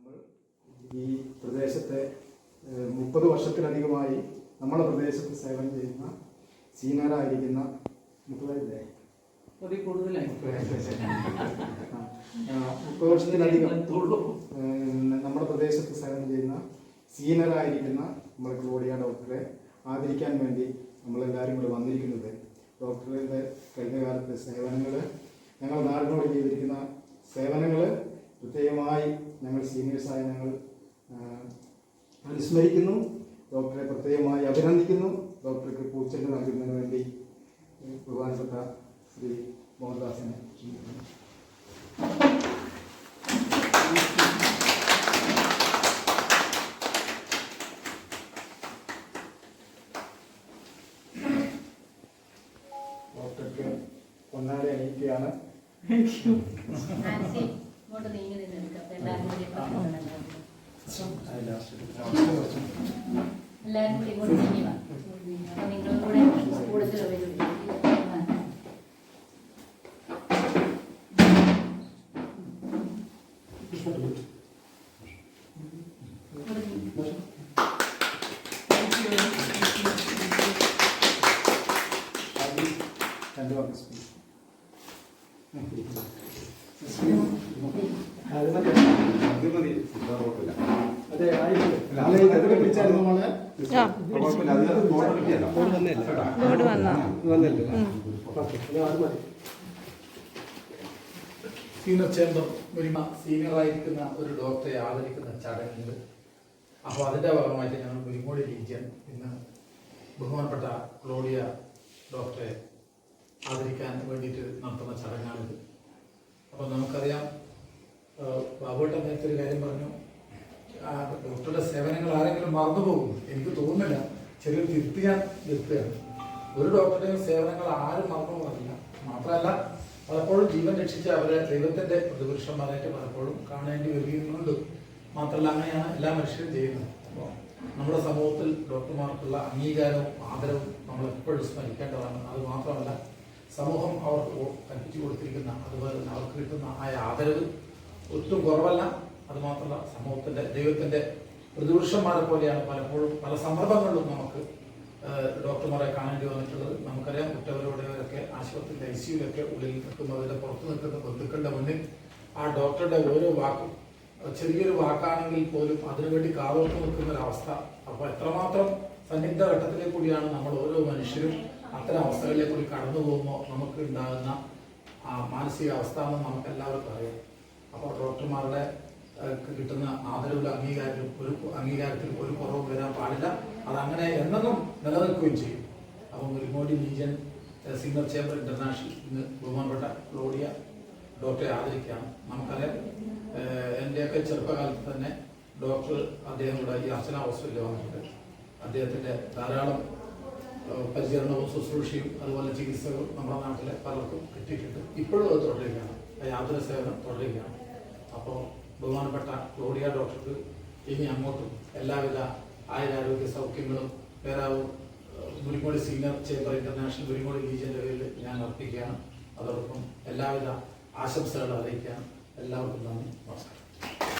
നമ്മൾ ഈ പ്രദേശത്തെ മുപ്പത് വർഷത്തിലധികമായി നമ്മുടെ പ്രദേശത്ത് സേവനം ചെയ്യുന്ന സീനിയറായിരിക്കുന്ന മുപ്പതല്ലേ മുപ്പത് വർഷത്തിലധികം നമ്മുടെ പ്രദേശത്ത് സേവനം ചെയ്യുന്ന സീനിയറായിരിക്കുന്ന നമ്മുടെ ക്ലോഡിയ ഡോക്ടറെ ആദരിക്കാൻ വേണ്ടി നമ്മളെല്ലാവരും കൂടെ വന്നിരിക്കുന്നത്. ഡോക്ടറുടെ കഴിഞ്ഞ കാലത്തെ സേവനങ്ങൾ ഞങ്ങൾ നാടിനോട് ചെയ്തിരിക്കുന്ന സേവനങ്ങൾ പ്രത്യേകമായി ഞങ്ങൾ സീനിയേഴ്സായ ഞങ്ങൾ അനുസ്മരിക്കുന്നു. ഡോക്ടറെ പ്രത്യേകമായി അഭിനന്ദിക്കുന്നു. ഡോക്ടർക്ക് പൂച്ചെണ്ട് നൽകുന്നതിന് വേണ്ടി ബഹുമാനപ്പെട്ട ശ്രീ മോഹൻദാസിനെ ഡോക്ടർക്ക് പൊന്നാടി അണിയിക്കുകയാണ്. ആൻസി ഇങ്ങോട്ട് നീങ്ങി നിന്ന് എടുക്കാം. അപ്പൊ എല്ലാവരും കൂടി എല്ലാവരും കൂടി ഇങ്ങോട്ട് നീങ്ങി വാ. അപ്പൊ നിങ്ങളും കൂടെ കൂടുതൽ വരും. ഇങ്ങോട്ട് നീങ്ങി. സീനിയർ ചേംബർ ഒരു സീനിയറായിരിക്കുന്ന ഒരു ഡോക്ടറെ ആദരിക്കുന്ന ചടങ്ങുണ്ട് അപ്പോൾ അതിന്റെ ഭാഗമായിട്ട് ഞങ്ങൾ മുരിങ്ങോട് ലീജിയൻ ഇന്ന് ബഹുമാനപ്പെട്ട ക്ലോഡിയ ഡോക്ടറെ ആദരിക്കാൻ വേണ്ടിയിട്ട് നടത്തുന്ന ചടങ്ങാണിത് അപ്പോൾ നമുക്കറിയാം ബാബുട്ടൻ നേരത്തെ ഒരു കാര്യം പറഞ്ഞു. ആ ഡോക്ടറുടെ സേവനങ്ങൾ ആരെങ്കിലും മറന്നുപോകും. എനിക്ക് തോന്നുന്നില്ല. ചെറിയ തിരുത്തി ഞാൻ നിർത്തുകയാണ്. ഒരു ഡോക്ടറുടെയും സേവനങ്ങൾ ആരും മറന്നു പോകുന്നില്ല മാത്രമല്ല പലപ്പോഴും ജീവൻ രക്ഷിച്ച അവരെ ദൈവത്തിന്റെ പ്രതിപുരുഷന്മാരായിട്ട് പലപ്പോഴും കാണേണ്ടി വരികയുമുണ്ട്. മാത്രമല്ല അങ്ങനെയാണ് എല്ലാ മനുഷ്യരും ചെയ്യുന്നത്. അപ്പോൾ നമ്മുടെ സമൂഹത്തിൽ ഡോക്ടർമാർക്കുള്ള അംഗീകാരവും ആദരവും നമ്മൾ എപ്പോഴും സ്മരിക്കേണ്ടതാണ്. അത് മാത്രമല്ല സമൂഹം അവർക്ക് കൽപ്പിച്ചു കൊടുത്തിരിക്കുന്ന അതുപോലെ തന്നെ അവർക്ക് കിട്ടുന്ന ആ ആദരവ് ഒട്ടും കുറവല്ല. അതുമാത്രമല്ല സമൂഹത്തിന്റെ ദൈവത്തിന്റെ പ്രതിപുരുഷന്മാരെ പോലെയാണ് പലപ്പോഴും പല സന്ദർഭങ്ങളിലും നമുക്ക് ഡോക്ടർമാരെ കാണേണ്ടി വന്നിട്ടുള്ളത്. നമുക്കറിയാം കുറ്റവരോടെയൊക്കെ ആശുപത്രിയിലെ ഐ സിയുലൊക്കെ ഉള്ളിൽ നിൽക്കുന്നവരുടെ പുറത്ത് നിൽക്കുന്ന ബന്ധുക്കളുടെ മുന്നിൽ ആ ഡോക്ടറുടെ ഓരോ വാക്കും ചെറിയൊരു വാക്കാണെങ്കിൽ പോലും അതിനുവേണ്ടി കാതോർത്ത് നിൽക്കുന്ന ഒരു അവസ്ഥ അപ്പോൾ എത്രമാത്രം സന്നിഗ്ധ ഘട്ടത്തിലേക്ക് കൂടിയാണ് നമ്മൾ ഓരോ മനുഷ്യരും അത്തരം അവസ്ഥകളിലേക്ക് കൂടി കടന്നു പോകുമ്പോൾ നമുക്ക് ഉണ്ടാകുന്ന ആ മാനസികാവസ്ഥ എന്ന് നമുക്ക് എല്ലാവർക്കും അറിയാം അപ്പോൾ ഡോക്ടർമാരുടെ കിട്ടുന്ന ആദരവുള്ള അംഗീകാരം ഒരു അംഗീകാരത്തിൽ ഒരു കുറവും വരാൻ പാടില്ല. അങ്ങനെ എന്നെന്നും നിലനിൽക്കുകയും ചെയ്യും. അപ്പോൾ Muringodi legion senior chamber international ഇന്ന് ബഹുമാനപ്പെട്ട ക്ലോഡിയ ഡോക്ടറെ ആദരിക്കുകയാണ്. നമുക്കറിയാം എന്റെയൊക്കെ ചെറുപ്പകാലത്ത് തന്നെ ഡോക്ടർ അദ്ദേഹം കൂടെ ഈ അർച്ചന ഹോസ്പിറ്റലിൽ വന്നിട്ടുണ്ട്. അദ്ദേഹത്തിന്റെ ധാരാളം പരിചരണവും ശുശ്രൂഷയും അതുപോലെ ചികിത്സകളും നമ്മുടെ നാട്ടിലെ പലർക്കും കിട്ടിയിട്ടുണ്ട്. ഇപ്പോഴും അത് തുടരുകയാണ്. യാതൊരു സേവനം തുടരുകയാണ്. അപ്പോൾ ബഹുമാനപ്പെട്ട ക്ലോഡിയ ഡോക്ടർക്ക് ഇനി അങ്ങോട്ടും എല്ലാവിധ ആയുരാരോഗ്യ സൗഖ്യങ്ങളും വേറെ Muringode senior chamber international Muringode ലീജിയന്റെ പേരിൽ ഞാൻ അർപ്പിക്കുകയാണ്. അതോടൊപ്പം എല്ലാവിധ ആശംസകൾ അറിയിക്കുകയാണ്. എല്ലാവർക്കും നന്ദി. നമസ്കാരം.